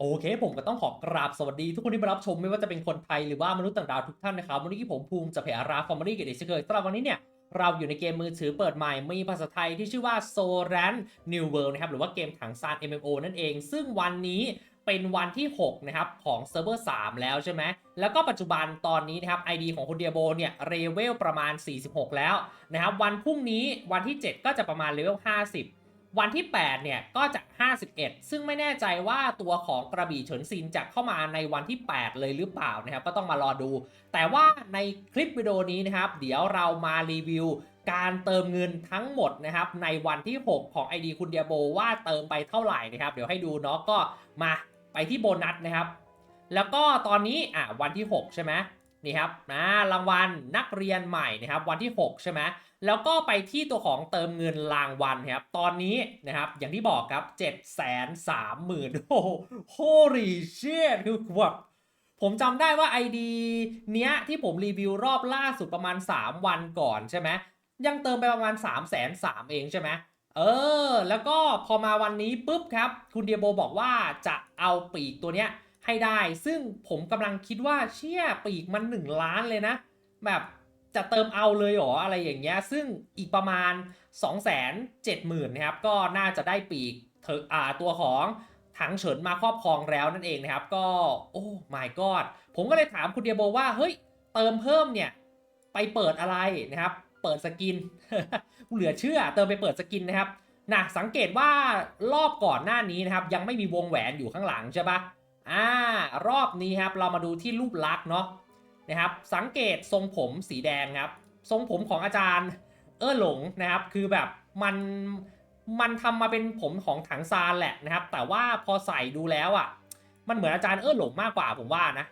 โอเค ผมก็ต้องขอกราบสวัสดีทุกคนที่มารับชมไม่ว่าจะเป็นคนไทยหรือว่ามนุษย์ต่างดาวทุกท่านนะครับ วันนี้ผมภูมิจะเพอาราฟอร์มารีกับเด็กเช่นเคยสำหรับวันนี้เนี่ย เราอยู่ในเกมมือถือเปิดใหม่ มีภาษาไทยที่ชื่อว่า s o r a n New World นะครับ หรือว่าเกมถังซาน MMO นั่นเอง ซึ่งวันนี้เป็นวันที่ 6 นะครับ ของเซิร์ฟเวอร์ 3 แล้วใช่ไหม แล้วก็ปัจจุบันตอนนี้นะครับ ID ของคุณเดียโบเนี่ยเรเวลประมาณ 46 แล้วนะครับ วันพรุ่งนี้วันที่ 7 ก็จะประมาณเลเวล50 วันที่ 8 เนี่ย ก็จะ51 ซึ่งไม่แน่ใจว่าตัวของกระบี่เฉินซินจะเข้ามาในวันที่ 8 เลยหรือเปล่านะครับ ก็ต้องมารอดู แต่ว่าในคลิปวิดีโอนี้นะครับ เดี๋ยวเรามารีวิวการเติมเงินทั้งหมดนะครับในวันที่ 6 ของ ID คุณเดียโบว่าเติมไปเท่าไหร่นะครับ เดี๋ยวให้ดูเนาะก็มาไปที่โบนัสนะครับ แล้วก็ตอนนี้อะวันที่ 6 ใช่ไหมนี่ครับนะรางวัลนักเรียนใหม่นะครับวันที่ 6 ใช่ไหม แล้วก็ไปที่ตัวของเติมเงินรางวัลครับ ตอนนี้นะครับ อย่างที่บอกครับ 7 3 0 0 0 0 โอ้โห holy shit คือแบบผมจำได้ว่า ID เนี้ยที่ผมรีวิวรอบล่าสุดประมาณ 3 วันก่อนใช่ไหมยังเติมไปประมาณ 3 3 0 0 0เองใช่ไหมเออ แล้วก็พอมาวันนี้ปุ๊บครับ คุณเดียโบบอกว่าจะเอาปีกตัวเนี้ยให้ได้ ซึ่งผมกำลังคิดว่าเชี่ยปีกมัน 1 ล้านเลยนะ แบบ จะเติมเอาเลยหรออะไรอย่างเงี้ย ซึ่งอีกประมาณ 2 7 0 0 0 0นะครับ ก็น่าจะได้ปีกเถออ่าตัวของถังเฉินมาครอบครองแล้วนั่นเองนะครับ ก็โอ้ my god ผมก็เลยถามคุณเดียโบว่าเฮ้ยเติมเพิ่มเนี่ยไปเปิดอะไรนะครับ เปิดสกิน เหลือเชื่อเติมไปเปิดสกินนะครับนะสังเกตว่ารอบก่อนหน้านี้นะครับ ยังไม่มีวงแหวนอยู่ข้างหลังใช่ปะอ่ารอบนี้ครับเรามาดูที่รูปลักษณ์เนาะ นะครับ สังเกตทรงผมสีแดงครับ ทรงผมของอาจารย์เออหลงนะครับ คือแบบมันมันทำมาเป็นผมของถังซานแหละนะครับ แต่ว่าพอใส่ดูแล้วอะ มันเหมือนอาจารย์เออหลงมากกว่าผมว่านะ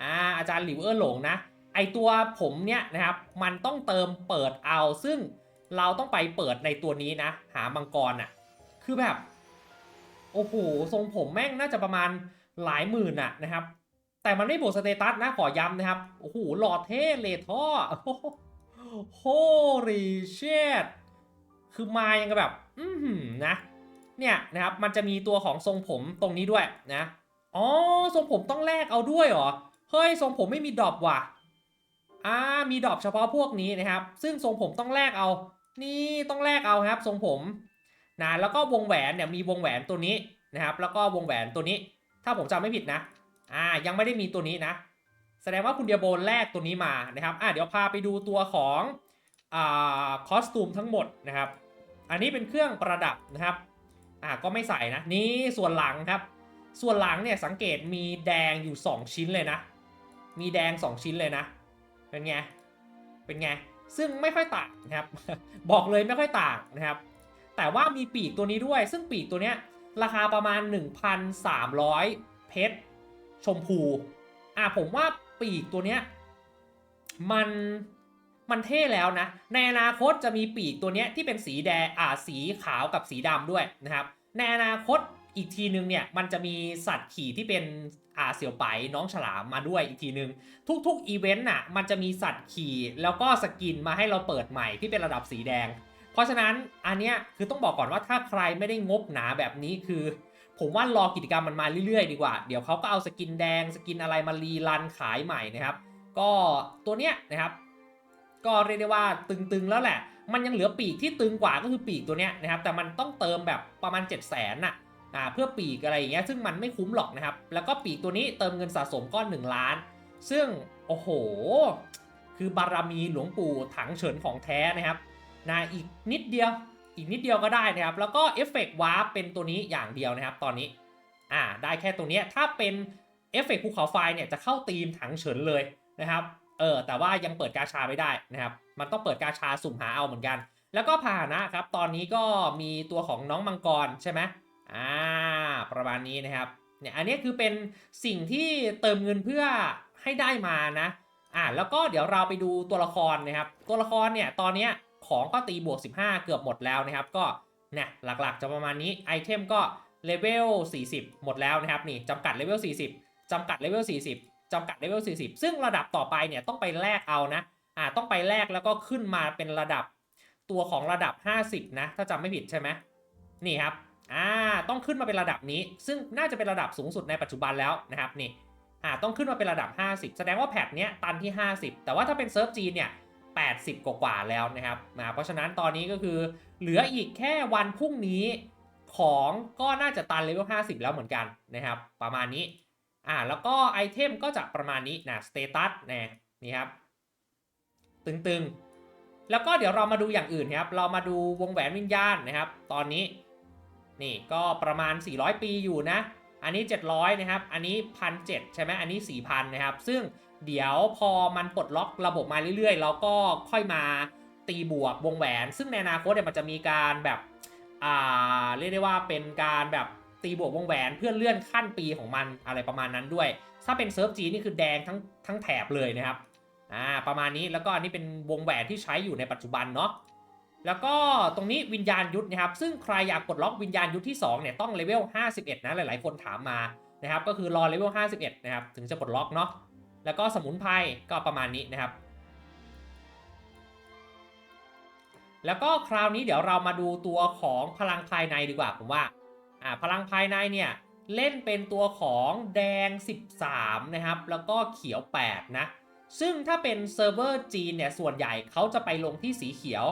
อ่าอาจารย์หลิวเออหลงนะ ไอตัวผมเนี่ยนะครับ มันต้องเติมเปิดเอา ซึ่งเราต้องไปเปิดในตัวนี้นะ หามังกรอะ คือแบบ โอ้โห ทรงผมแม่งน่าจะประมาณหลายหมื่นอะนะครับ แต่มันไม่บวกสเตตัสนะขอย้ำนะครับ โอ้โหหลอดเท่เลท่อโฮรีเชดคือมายังกับแบบ อือหือนะ เนี่ยนะครับ มันจะมีตัวของทรงผมตรงนี้ด้วยนะ อ๋อ ทรงผมต้องแลกเอาด้วยเหรอ เฮ้ย ทรงผมไม่มีดรอปว่ะ อ่า มีดรอปเฉพาะพวกนี้นะครับ ซึ่งทรงผมต้องแลกเอา นี่ต้องแลกเอาครับ ทรงผมนะแล้วก็วงแหวนเนี่ยมีวงแหวนตัวนี้นะครับ แล้วก็วงแหวนตัวนี้ ถ้าผมจำไม่ผิดนะ อ่ายังไม่ได้มีตัวนี้นะ แสดงว่าคุณเดียโบนแลกตัวนี้มานะครับอ่าเดี๋ยวพาไปดูตัวของอ่าคอสตูมทั้งหมดนะครับ อันนี้เป็นเครื่องประดับนะครับอ่าก็ไม่ใส่นะนี่ส่วนหลังครับ ส่วนหลังเนี่ยสังเกตมีแดงอยู่ 2 ชิ้นเลยนะ มีแดง 2 ชิ้นเลยนะ เป็นไง เป็นไง ซึ่งไม่ค่อยต่างนะครับ บอกเลยไม่ค่อยต่างนะครับ แต่ว่ามีปีกตัวนี้ด้วย ซึ่งปีกตัวเนี้ยราคาประมาณ 1,300 เพชร ชมพูอะผมว่าปีกตัวเนี้ยมันมันเท่แล้วนะ ในอนาคตจะมีปีกตัวเนี้ยที่เป็นสีแดงอ่าสีขาวกับสีดำด้วยนะครับ ในอนาคตอีกทีนึงเนี่ยมันจะมีสัตว์ขี่ที่เป็นอ่าเสี่ยวไปน้องฉลามมาด้วยอีกทีนึง ทุกๆอีเวนต์น่ะมันจะมีสัตว์ขี่แล้วก็สกินมาให้เราเปิดใหม่ที่เป็นระดับสีแดง เพราะฉะนั้นอันเนี้ยคือต้องบอกก่อนว่าถ้าใครไม่ได้งบหนาแบบนี้คือ ผมว่ารอกิจกรรมมันมาเรื่อยๆ ดีกว่า เดี๋ยวเขาก็เอาสกินแดงสกินอะไรมารีรันขายใหม่นะครับ ก็ตัวเนี้ยนะครับ ก็เรียกได้ว่าตึงๆแล้วแหละ มันยังเหลือปีกที่ตึงกว่าก็คือปีกตัวเนี้ยนะครับ แต่มันต้องเติมแบบประมาณ 7 0 0 0 0นน่ะอ่าเพื่อปีกอะไรอย่างเงี้ยซึ่งมันไม่คุ้มหรอกนะครับ แล้วก็ปีกตัวนี้เติมเงินสะสมก้อน 1 ล้าน ซึ่งโอ้โห คือบารมีหลวงปู่ถังเฉินของแท้นะครับนะอีกนิดเดียว อีกนิดเดียวก็ได้นะครับ แล้วก็เอฟเฟกต์วาร์ปเป็นตัวนี้อย่างเดียวนะครับ ตอนนี้อ่าได้แค่ตัวนี้ถ้าเป็นเอฟเฟกต์ภูเขาไฟเนี่ยจะเข้าตีมถังเฉินเลยนะครับเออแต่ว่ายังเปิดกาชาไม่ได้นะครับ มันต้องเปิดกาชาสุ่มหาเอาเหมือนกัน แล้วก็พาหนะครับ ตอนนี้ก็มีตัวของน้องมังกรใช่ไหมอ่าประมาณนี้นะครับเนี่ยอันนี้คือเป็นสิ่งที่เติมเงินเพื่อให้ได้มานะอ่าแล้วก็เดี๋ยวเราไปดูตัวละครนะครับ ตัวละครเนี่ยตอนเนี้ย ของก็ตีบวก 15 เกือบหมดแล้วนะครับ ก็เนี่ยหลักๆ จะประมาณนี้ไอเทมก็เลเวล 40 หมดแล้วนะครับนี่จำกัดเลเวล 40จำกัดเลเวล 40จำกัดเลเวล 40 ซึ่งระดับต่อไปเนี่ยต้องไปแลกเอานะอ่าต้องไปแลกแล้วก็ขึ้นมาเป็นระดับตัวของระดับ 50 นะ ถ้าจำไม่ผิดใช่ไหมนี่ครับอ่าต้องขึ้นมาเป็นระดับนี้ ซึ่งน่าจะเป็นระดับสูงสุดในปัจจุบันแล้วนะครับนี่อ่าต้องขึ้นมาเป็นระดับ 50 แสดงว่าแพทเนี้ยตันที่ 50 แต่ว่าถ้าเป็นเซิร์ฟจีนเนี่ย 80 กว่าๆแล้วนะครับนะเพราะฉะนั้นตอนนี้ก็คือเหลืออีกแค่วันพรุ่งนี้ของก็น่าจะตันเลเวล 50 แล้วเหมือนกันนะครับ ประมาณนี้อ่าแล้วก็ไอเทมก็จะประมาณนี้นะสเตตัสนะนี่ครับ ตึงๆ แล้วก็เดี๋ยวเรามาดูอย่างอื่นครับ เรามาดูวงแหวนวิญญาณนะครับ ตอนนี้นี่ก็ประมาณ 400 ปีอยู่นะ อันนี้ 700 นะครับ อันนี้ 1,700 ใช่ไหมอันนี้ 4,000 นะครับ ซึ่ง เดี๋ยวพอมันปลดล็อกระบบมาเรื่อยๆ เราก็ค่อยมาตีบวกวงแหวน ซึ่งในอนาคตเนี่ยมันจะมีการแบบอ่าเรียกได้ว่าเป็นการแบบตีบวกวงแหวนเพื่อเลื่อนขั้นปีของมันอะไรประมาณนั้นด้วย ถ้าเป็นเซิร์ฟจีนี่คือแดงทั้งทั้งแถบเลยนะครับอ่าประมาณนี้แล้วก็อันนี้เป็นวงแหวนที่ใช้อยู่ในปัจจุบันเนาะแล้วก็ตรงนี้วิญญาณยุทธนะครับ ซึ่งใครอยากปลดล็อกวิญญาณยุทธที่2เนี่ยต้องเลเวล51 นะหลายๆ คนถามมานะครับก็คือรอเลเวล51 นะครับถึงจะปลดล็อกเนาะ แล้วก็สมุนไพรก็ประมาณนี้นะครับ แล้วก็คราวนี้เดี๋ยวเรามาดูตัวของพลังภายในดีกว่าผมว่าอ่าพลังภายในเนี่ยเล่นเป็นตัวของแดง 13 นะครับ แล้วก็เขียว 8 นะ ซึ่งถ้าเป็นเซิร์ฟเวอร์จีนเนี่ยส่วนใหญ่เขาจะไปลงที่สีเขียว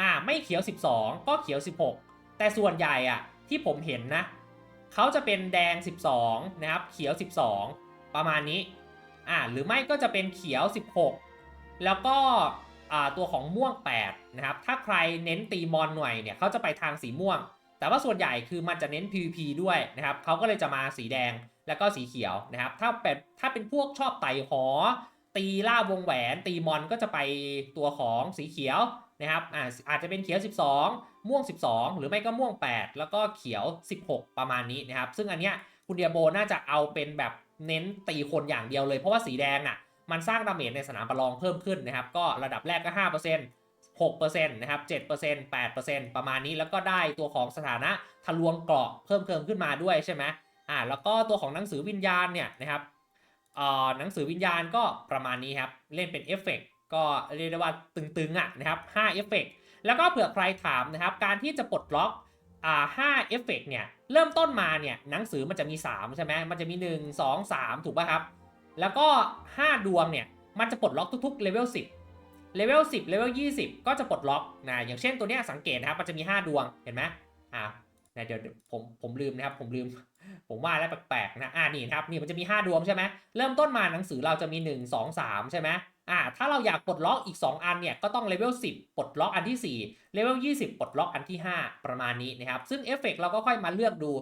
อ่าไม่เขียว 12 ก็เขียว 16 แต่ส่วนใหญ่อะที่ผมเห็นนะเขาจะเป็นแดง 12 นะครับ เขียว 12 ประมาณนี้ อ่าหรือไม่ก็จะเป็นเขียว 16 แล้วก็อ่าตัวของม่วง 8 นะครับ ถ้าใครเน้นตีมอนหน่วยเนี่ยเขาจะไปทางสีม่วง แต่ว่าส่วนใหญ่คือมันจะเน้น PVP ด้วยนะครับเขาก็เลยจะมาสีแดงแล้วก็สีเขียวนะครับ ถ้าเป็นถ้าเป็นพวกชอบไต่หอ ตีล่าวงแหวน ตีมอนก็จะไปตัวของสีเขียวนะครับอ่าอาจจะเป็นเขียว 12 ม่วง 12 หรือไม่ก็ม่วง 8 แล้วก็เขียว 16 ประมาณนี้นะครับ ซึ่งอันเนี้ยคุณเดียโบน่าจะเอาเป็นแบบ เน้นตีคนอย่างเดียวเลยเพราะว่าสีแดงอะมันสร้างดาเมจในสนามประลองเพิ่มขึ้นนะครับ ก็ระดับแรกก็ 5% 6%นะครับ 7% 8%ประมาณนี้แล้วก็ได้ตัวของสถานะทะลวงเกราะเพิ่มเติมขึ้นมาด้วยใช่ไหมอ่าแล้วก็ตัวของหนังสือวิญญาณเนี่ยนะครับเอ่อหนังสือวิญญาณก็ประมาณนี้ครับ เล่นเป็นเอฟเฟกต์ก็เรียกได้ว่าตึงๆอะนะครับ5เอฟเฟกต์แล้วก็เผื่อใครถามนะครับ การที่จะปลดล็อก อ่า5เอฟเฟกต์เนี่ยเริ่มต้นมาเนี่ยหนังสือมันจะมี 3 ใช่ไหมมันจะมี 1 2 3 ถูกป่ะครับ แล้วก็ 5 ดวงเนี่ยมันจะปลดล็อกทุกๆเลเวล10เลเวล10เลเวล20 ก็จะปลดล็อกนะอย่างเช่นตัวเนี้ยสังเกตนะครับมันจะมี 5 ดวงเห็นไหมอ่าเดี๋ยวเดี๋ยวผมผมลืมนะครับผมลืม ผมว่าแล้วแปลกๆนะอ่านี่นะครับนี่มันจะมี 5 ดวงใช่ไหมเริ่มต้นมาหนังสือเราจะมี 1 2 3 ใช่ไหม อ่าถ้าเราอยากปลดล็อกอีก 2 อันเนี่ยก็ต้องเลเวล10 ปลดล็อกอันที่ 4 เลเวล20 ปลดล็อกอันที่ 5 ประมาณนี้นะครับ ซึ่งเอฟเฟกเราก็ค่อยมาเลือกดู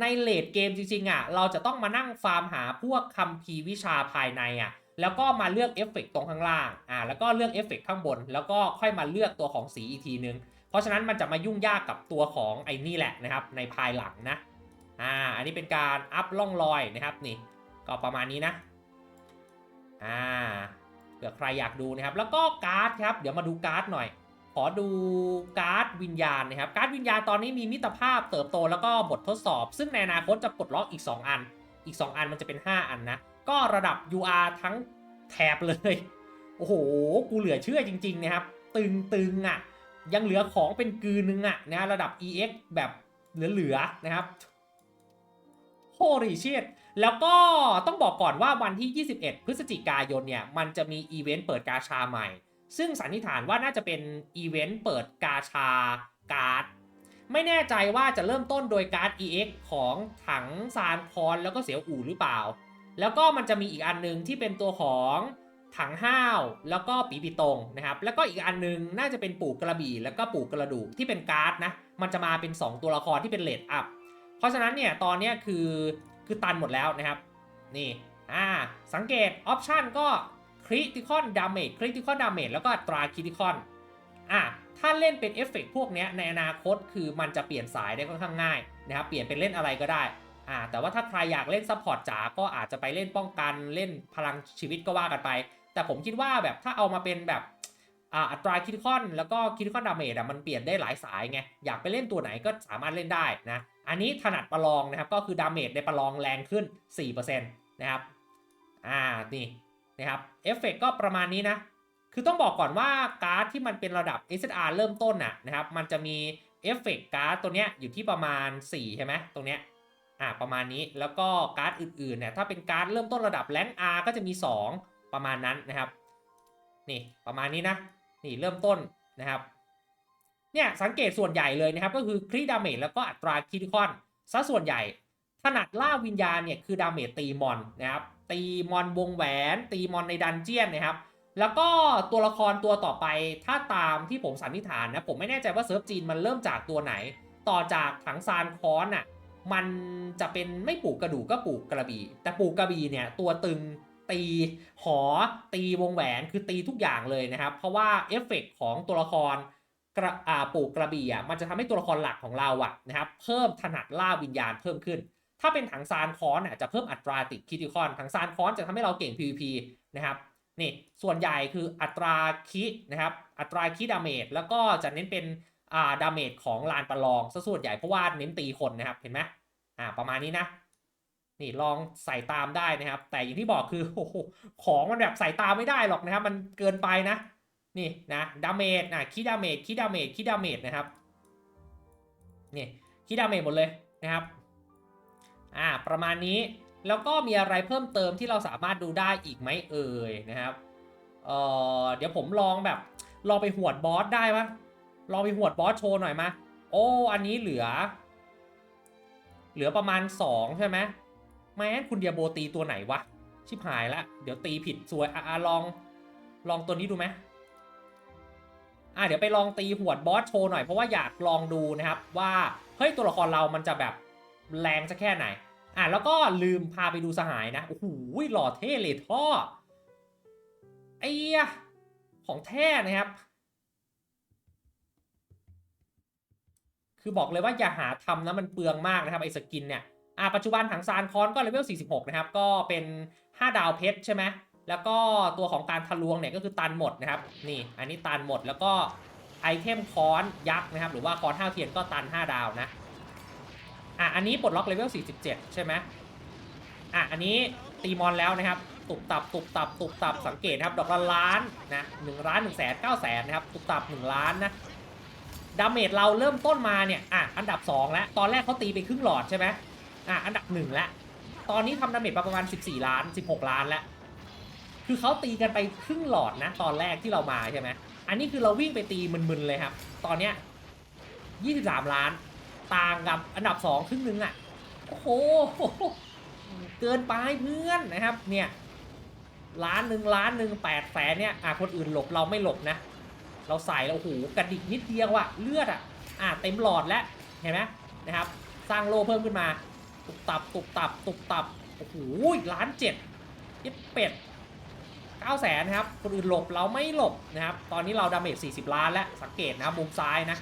ในเลดเกมจริงๆอะเราจะต้องมานั่งฟาร์มหาพวกคัมภีวิชาภายในอะแล้วก็มาเลือกเอฟเฟกตรงข้างล่างอ่าแล้วก็เลือกเอฟเฟกข้างบน แล้วก็ค่อยมาเลือกตัวของสีอีกทีนึง เพราะฉะนั้นมันจะมายุ่งยากกับตัวของไอ้นี่แหละนะครับในภายหลังนะอ่าอันนี้เป็นการอัพล่องรอยนะครับนี่ก็ประมาณนี้นะอ่า เผื่อใครอยากดูนะครับ แล้วก็การ์ดครับ เดี๋ยวมาดูการ์ดหน่อย ขอดูการ์ดวิญญาณนะครับ การ์ดวิญญาณตอนนี้มีมิตรภาพเติบโตแล้วก็บททดสอบ ซึ่งในอนาคตจะปลดล็อกอีก 2 อัน อีก 2 อันมันจะเป็น 5 อันนะ ก็ระดับ UR ทั้งแถบเลย โอ้โห กูเหลือเชื่อจริงๆนะครับ ตึงตึงๆอะ ยังเหลือของเป็นกือนึงอะนะ ระดับ EX แบบเหลือๆนะครับโ o รีเชีย แล้วก็ต้องบอกก่อนว่าวันที่ 21 พฤศจิกายนเนี่ย มันจะมีอีเวนต์เปิดกาชาใหม่ ซึ่งสันนิษฐานว่าน่าจะเป็นอีเวนต์เปิดกาชาการ์ด ไม่แน่ใจว่าจะเริ่มต้นโดยการ์ด EX ของถังซานคอนแล้วก็เสียวอู่หรือเปล่า แล้วก็มันจะมีอีกอันหนึงที่เป็นตัวของถังห้าวแล้วก็ปีปีตงนะครับ แล้วก็อีกอันหนึงน่าจะเป็นปู่กระบี่แล้วก็ปู่กระดูกที่เป็นการ์ดนะ มันจะมาเป็น 2 ตัวละครที่เป็นเลดอัพ เพราะฉะนั้นเนี่ยตอนเนี้ยคือ คือตันหมดแล้วนะครับ นี่อ่าสังเกตออปชันก็คริติคอนดาเมจคริติคอนดาเมจแล้วก็อัตราคริติคอนอ่าถ้าเล่นเป็นเอฟเฟกพวกนี้ในอนาคตคือมันจะเปลี่ยนสายได้ค่อนข้างง่ายนะครับเปลี่ยนเป็นเล่นอะไรก็ได้อ่าแต่ว่าถ้าใครอยากเล่นซัพพอร์ตจ๋าก็อาจจะไปเล่นป้องกันเล่นพลังชีวิตก็ว่ากันไป แต่ผมคิดว่าแบบถ้าเอามาเป็นแบบ อัตราคิติคอนแล้วก็คิติคอนดาเมจอะมันเปลี่ยนได้หลายสายไงอยากไปเล่นตัวไหนก็สามารถเล่นได้นะอันนี้ถนัดประลองนะครับก็คือดาเมจในประลองแรงขึ้น 4%นะครับอ่านี่นะครับเอฟเฟกก็ประมาณนี้นะ คือต้องบอกก่อนว่าการ์ดที่มันเป็นระดับ SR เริ่มต้นน่ะนะครับมันจะมีเอฟเฟกการ์ดตัวเนี้ยอยู่ที่ประมาณ 4 ใช่ไหมตรงเนี้ยอ่าประมาณนี้แล้วก็การ์ดอื่นๆเนี่ยถ้าเป็นการ์ดเริ่มต้นระดับแรง R ก็จะมี 2 ประมาณนั้นนะครับ นี่ประมาณนี้นะ นี่เริ่มต้นนะครับเนี่ยสังเกตส่วนใหญ่เลยนะครับก็คือคริดาเมจแล้วก็อัตราคิติคอนซะส่วนใหญ่ถนัดล่าวิญญาณเนี่ยคือดาเมจตีมอนนะครับตีมอนวงแหวน ตีมอนในดันเจียนนะครับ แล้วก็ตัวละครตัวต่อไปถ้าตามที่ผมสันนิษฐานนะผมไม่แน่ใจว่าเซิร์ฟจีนมันเริ่มจากตัวไหน ต่อจากถังซานคอนอะมันจะเป็นไม่ปลูกกระดูกก็ปลูกกระบี่ แต่ปลูกกระบี่เนี่ยตัวตึง ตีหอตีวงแหวนคือตีทุกอย่างเลยนะครับ เพราะว่าเอฟเฟกต์ของตัวละครกระอ่าปลูกกระบี่อะมันจะทำให้ตัวละครหลักของเราอะนะครับเพิ่มถนัดล่าวิญญาณเพิ่มขึ้น ถ้าเป็นถังซานคอนอะจะเพิ่มอัตราติดคิติคอนถังซานคอนจะทำให้เราเก่ง PVP นะครับนี่ส่วนใหญ่คืออัตราคินะครับอัตราคิดาเมจแล้วก็จะเน้นเป็นอ่าดาเมจของลานประลองซะส่วนใหญ่เพราะว่าเน้นตีคนนะครับเห็นไหมอ่าประมาณนี้นะ นี่ลองใส่ตามได้นะครับ แต่อย่างที่บอกคือโอ้โหของมันแบบใส่ตามไม่ได้หรอกนะครับ มันเกินไปนะ นี่นะดาเมจนะคีดาเมจคีดาเมจคีดาเมจนะครับนี่คีดาเมจหมดเลยนะครับอ่าประมาณนี้แล้วก็มีอะไรเพิ่มเติมที่เราสามารถดูได้อีกไหมเอ่ยนะครับเอ่อเดี๋ยวผมลองแบบลองไปหวดบอสได้ปะลองไปหวดบอสโชว์หน่อยมาโอ้อันนี้เหลือ เหลือประมาณ 2 ใช่ไหม แม้คุณเดียโบตีตัวไหนวะ ชิบหายละ เดี๋ยวตีผิดสวยอะลอง ลองตัวนี้ดูไหมอะเดี๋ยวไปลองตีหวดบอสโชว์หน่อยเพราะว่าอยากลองดูนะครับว่าเฮ้ยตัวละครเรามันจะแบบแรงจะแค่ไหน อะแล้วก็ลืมพาไปดูสหายนะ โอ้โหหล่อเท่เลยท่อไอ้ของแท้นะครับ คือบอกเลยว่าอย่าหาทำนะมันเปลืองมากนะครับไอ้สกินเนี่ย อะปัจจุบันถังซานคอนก็เลเวล 46 นะครับ ก็เป็น 5 ดาวเพชรใช่ไหมแล้วก็ตัวของการทะลวงเนี่ยก็คือตันหมดนะครับ นี่อันนี้ตันหมดแล้วก็ไอเทมคอนยักษ์นะครับ หรือว่าคอนห้าเทียนก็ตัน 5 ดาวนะ อะอันนี้ปลดล็อกเลเวล 47 ใช่ไหมอะอันนี้ตีมอนแล้วนะครับ ตุบตับตุบตับตุบตับสังเกตครับ ดอกละล้านนะหนึ่งล้านหนึ่งแสนเก้าแสนนะครับ ตุบตับหนึ่งล้านนะดาเมจเราเริ่มต้นมาเนี่ย อะ อันดับ 2 แล้ว ตอนแรกเขาตีไปครึ่งหลอดใช่ไหม อะอันดับ1แล้วตอนนี้ทำดาเมจประมาณ 14 ล้าน 16 ล้านแล้ว คือเขาตีกันไปครึ่งหลอดนะ ตอนแรกที่เรามาใช่ไหม อันนี้คือเราวิ่งไปตีมึนๆเลยครับ ตอนเนี้ย23 ล้าน ต่างกับอันดับ 2 ครึ่งนึงอะ โอ้โห เกินไปเพื่อนนะครับ เนี่ย ล้านหนึ่งล้านหนึ่งแปดแสนเนี่ย อะคนอื่นหลบเราไม่หลบนะ เราใส่แล้วโอ้โหกระดิกนิดเดียวอะเลือดอะอะเต็มหลอดแล้ว เห็นไหมนะครับ สร้างโลเพิ่มขึ้นมา ตุบตับตุบตับตุบตับโอ้โหล้านเจ็ดยิบเป็ดเก้าแสนนะครับคนอื่นหลบเราไม่หลบนะครับ ตอนนี้เราดาเมจ40ล้านแล้วสังเกตนะบมุมซ้ายนะ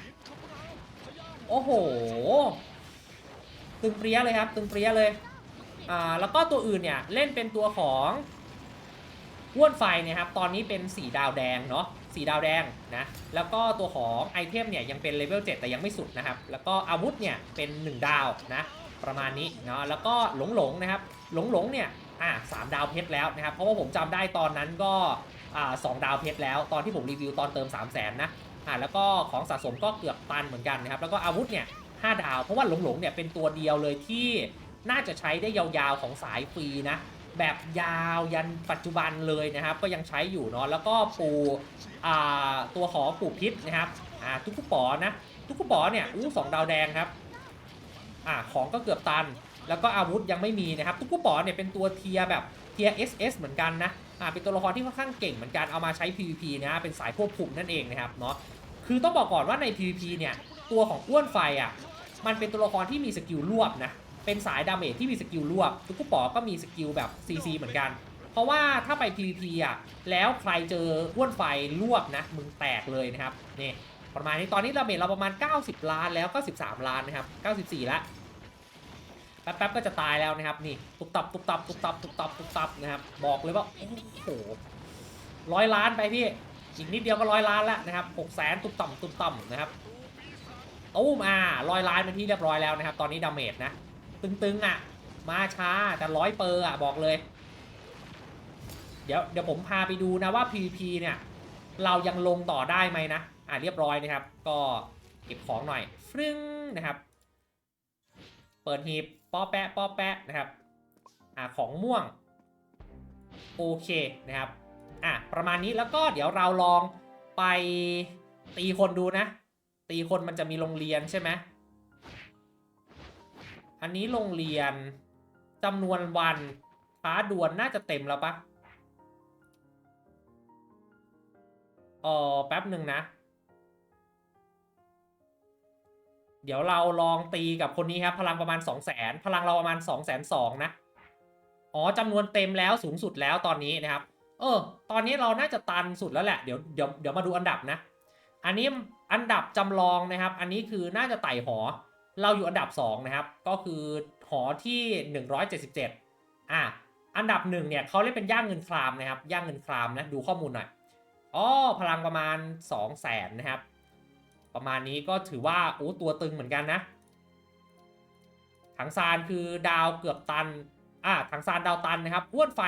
โอ้โห ตึงเปรี้ยเลยครับ ตึงเปรี้ยเลยอ่าแล้วก็ตัวอื่นเนี่ยเล่นเป็นตัวของอ้วนไฟนี่ยครับตอนนี้เป็น4ดาวแดงเนาะสีดาวแดงนะแล้วก็ตัวของไอเทมเนี่ยยังเป็นเลเวล7แต่ยังไม่สุดนะครับ แล้วก็อาวุธเนี่ยเป็น 1 ดาวนะ ประมาณนี้เนาะแล้วก็หลงหลงนะครับหลงหลงเนี่ยอ่าสามดาวเพชรแล้วนะครับเพราะว่าผมจำได้ตอนนั้นก็อ่าสองดาวเพชรแล้ว ตอนที่ผมรีวิวตอนเติม 3 0 0 0 0นนะอ่าแล้วก็ของสะสมก็เกือบตันเหมือนกันนะครับแล้วก็อาวุธเนี่ยห้าดาวเพราะว่าหลงหลงเนี่ยเป็นตัวเดียวเลยที่น่าจะใช้ได้ยาวๆของสายฟรีนะแบบยาวยันปัจจุบันเลยนะครับ ก็ยังใช้อยู่เนาะแล้วก็ปูอ่าตัวของปูพิษนะครับอ่าทุกคุปอนะทุกคุปอเนี่ยอู้สองดาวแดงครับ อ่าของก็เกือบตัน แล้วก็อาวุธยังไม่มีนะครับทุกคุปอเนี่ยเป็นตัวเทียแบบเทียร์ SS เหมือนกันนะอ่าเป็นตัวละครที่ค่อนข้างเก่งเหมือนกันเอามาใช้ PVP นะเป็นสายควบคุมนั่นเองนะครับเนาะคือต้องบอกก่อนว่าใน PVP เนี่ยตัวของอ้วนไฟอะมันเป็นตัวละครที่มีสกิลรวบนะเป็นสายดาเมจที่มีสกิลรวบทุกผู้ปอก็มีสกิลแบบ CC เหมือนกัน เพราะว่าถ้าไป PVP อะแล้วใครเจออ้วนไฟรวบนะมึงแตกเลยนะครับนี่ประมาณนี้ตอนนี้ดาเมจเราประมาณ 90 ล้านแล้วก็13ล้านนะครับ94ล้ว แป๊บๆก็จะตายแล้วนะครับนี่ตุบตับตุบตับตุบตับตุบตับตุบตับนะครับบอกเลยว่าโอ้โหร้อยล้านไปพี่อีกนิดเดียวก็ร้อยล้านแล้วนะครับหกแสนตุบต่ำตุบต่ำนะครับตู้มาร้อยล้านเป็นที่เรียบร้อยแล้วนะครับ ตอนนี้ดาเมจนะตึงๆอะ มาช้าแต่ร้อยเปอร์อะบอกเลย เดี๋ยวเดี๋ยวผมพาไปดูนะว่า PVP เนี่ย เรายังลงต่อได้ไหมนะอ่าเรียบร้อยนะครับ ก็เก็บของหน่อยฟรึ้งนะครับ เปิดหีบ อแปะป้อแปะนะครับอ่าของม่วงโอเคนะครับอะประมาณนี้แล้วก็เดี๋ยวเราลองไปตีคนดูนะ ตีคนมันจะมีโรงเรียนใช่ไหมอันนี้โรงเรียนจำนวนวันท้าดวลน่าจะเต็มแล้วปะเออแป๊บหนึ่งนะ เดี๋ยวเราลองตีกับคนนี้ครับ พลังประมาณ2 0 0 0 0 0พลังเราประมาณ2 2 0 0 0นะ อ๋อจำนวนเต็มแล้วสูงสุดแล้วตอนนี้นะครับ เออ ตอนนี้เราน่าจะตันสุดแล้วแหละเดี๋ยวเดี๋ยวเดี๋ยวมาดูอันดับนะ อันนี้อันดับจำลองนะครับ อันนี้คือน่าจะไต่หอ เราอยู่อันดับ2นะครับ ก็คือหอที่ 177 อะอันดับหนึ่งเนี่ยเขาเรียกเป็นย่างเงินครามนะครับย่างเงินครามนะดูข้อมูลหน่อยอ๋อพลังประมาณ 2 0 0แสนนะครับ ประมาณนี้ก็ถือว่าโอ้ตัวตึงเหมือนกันนะ ถังซานคือดาวเกือบตัน อะถังซานดาวตันนะครับ อ้วนไฟ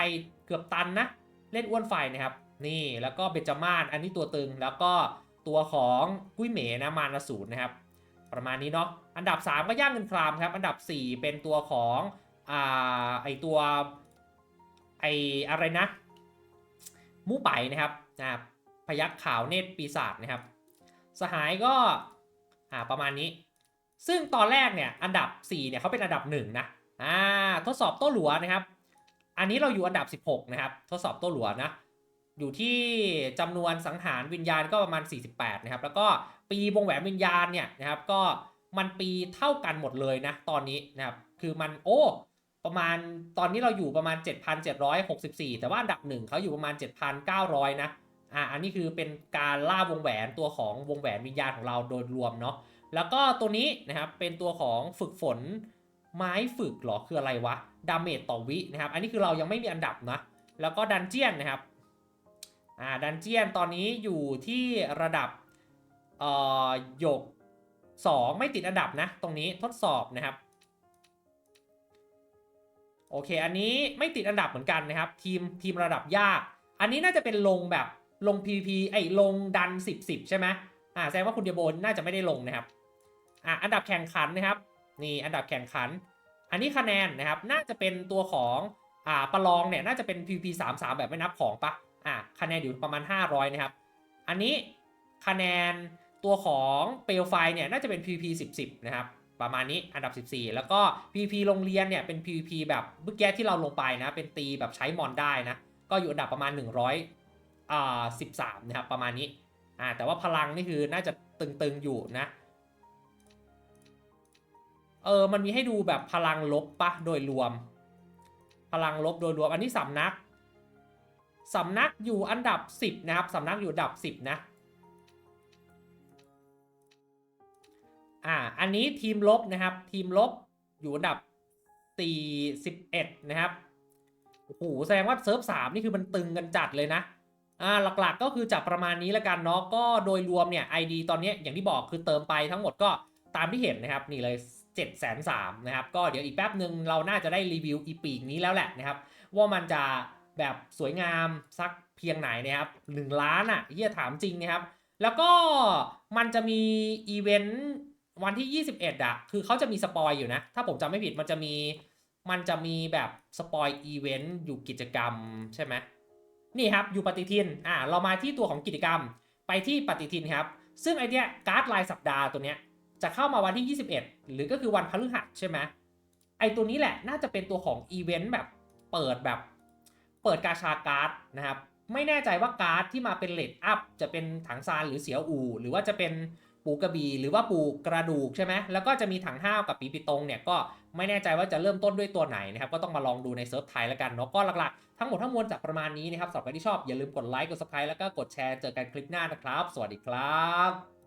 เกือบตันนะ เล่นอ้วนไฟนะครับ นี่แล้วก็เบจามาศอันนี้ตัวตึงแล้วก็ตัวของกุ้ยเหมนะมานสูนนะครับ ประมาณนี้เนาะ อันดับ 3 ก็ย่างเงินครามครับ อันดับ 4 เป็นตัวของอ่าไอตัวไออะไรนะมูไปนะครับนะครับพยักขาวเนตรปีศาจนะครับ สหายก็อ่าประมาณนี้ ซึ่งตอนแรกเนี่ยอันดับ 4 เนี่ยเขาเป็นอันดับ 1 นะอ่าทดสอบโต้หลัวนะครับ อันนี้เราอยู่อันดับ 16 นะครับ ทดสอบโต้หลัวนะ อยู่ที่จำนวนสังหารวิญญาณก็ประมาณ 48 นะครับ แล้วก็ปีวงแหวนวิญญาณเนี่ยนะครับก็มันปีเท่ากันหมดเลยนะตอนนี้นะครับ คือมันโอ้ประมาณตอนนี้เราอยู่ประมาณ 7,764 แต่ว่าอันดับหนึ่งเขาอยู่ประมาณ 7,900 นะ อ่าอันนี้คือเป็นการล่าวงแหวนตัวของวงแหวนวิญญาณของเราโดยรวมเนาะแล้วก็ตัวนี้นะครับเป็นตัวของฝึกฝนไม้ฝึกหรอคืออะไรวะดาเมจต่อวินะครับ อันนี้คือเรายังไม่มีอันดับนะแล้วก็ดันเจียนนะครับอ่าดันเจียนตอนนี้อยู่ที่ระดับเอ่อหยก 2 ไม่ติดอันดับนะ ตรงนี้ทดสอบนะครับโอเค อันนี้ไม่ติดอันดับเหมือนกันนะครับ ทีมทีมระดับยาก อันนี้น่าจะเป็นลงแบบ ลง PVP ไอ้ลงดัน 10 10 ใช่ไหมอ่าแสดงว่าคุณเดียโบนน่าจะไม่ได้ลงนะครับอ่าอันดับแข่งขันนะครับ นี่อันดับแข่งขัน อันนี้คะแนนนะครับน่าจะเป็นตัวของอ่าประลองเนี่ยน่าจะเป็น PVP 3 3 แบบไม่นับของปะอ่าคะแนนอยู่ประมาณ 500 นะครับ อันนี้คะแนนตัวของเปลวไฟเนี่ยน่าจะเป็น PVP 10 10 นะครับประมาณนี้อันดับ 14 แล้วก็ PVP โรงเรียนเนี่ยเป็น PVP แบบเมื่อกี้ที่เราลงไปนะ เป็นตีแบบใช้มอนได้นะ ก็อยู่อันดับประมาณ100 อ่า13นะครับประมาณนี้อ่าแต่ว่าพลังนี่คือน่าจะตึงๆอยู่นะเออมันมีให้ดูแบบพลังลบปะโดยรวม พลังลบโดยรวม อันนี้สำนักสำนักอยู่อันดับ 10 นะครับสำนักอยู่อันดับ 10 นะอ่าอันนี้ทีมลบนะครับ ทีมลบอยู่อันดับ41นะครับโอ้โหแสดงว่าเซิร์ฟสามนี่คือมันตึงกันจัดเลยนะ อ่าหลักๆก็คือจะประมาณนี้ล้วกันเนาะก็โดยรวมเนี่ย ID ตอนนี้อย่างที่บอกคือเติมไปทั้งหมดก็ตามที่เห็นนะครับนี่เลย7 3 0 0 0นะครับก็เดี๋ยวอีกแป๊บหนึ่งเราน่าจะได้รีวิวอีปีกนี้แล้วแหละนะครับว่ามันจะแบบสวยงามสักเพียงไหนนะครับหนึ่งล้านอะ่ะเฮียถามจริงนะครับแล้วก็มันจะมีอีเวนต์วันที่ 21อะคือเขาจะมีสปอยอยู่นะ ถ้าผมจำไม่ผิดมันจะมี มันจะมีแบบสปอยอีเวนต์อยู่กิจกรรมใช่ไหม นี่ครับอยู่ปฏิทินอ่าเรามาที่ตัวของกิจกรรมไปที่ปฏิทินครับ ซึ่งไอเนี้ยการ์ดรายสัปดาห์ตัวเนี้ยจะเข้ามาวันที่ 21 หรือก็คือวันพฤหัสใช่ไหมไอตัวนี้แหละน่าจะเป็นตัวของอีเวนต์แบบเปิดแบบเปิดกาชาการ์ดนะครับ ไม่แน่ใจว่าการ์ดที่มาเป็นเลดอัพจะเป็นถังซานหรือเสียวอูหรือว่าจะเป็น ปูกระบี่หรือว่าปูกระดูกใช่ไหมแล้วก็จะมีถังห้าวกับปีปิตงเนี่ยก็ไม่แน่ใจว่าจะเริ่มต้นด้วยตัวไหนนะครับก็ต้องมาลองดูในเซิร์ฟไทยแล้วกันเนาะก็หลักๆ ทั้งหมดทั้งมวลจากประมาณนี้นะครับสำหรับใครที่ชอบอย่าลืมกดไลค์กดซับสไครต์แล้วก็กดแชร์เจอกันคลิปหน้านะครับ สวัสดีครับ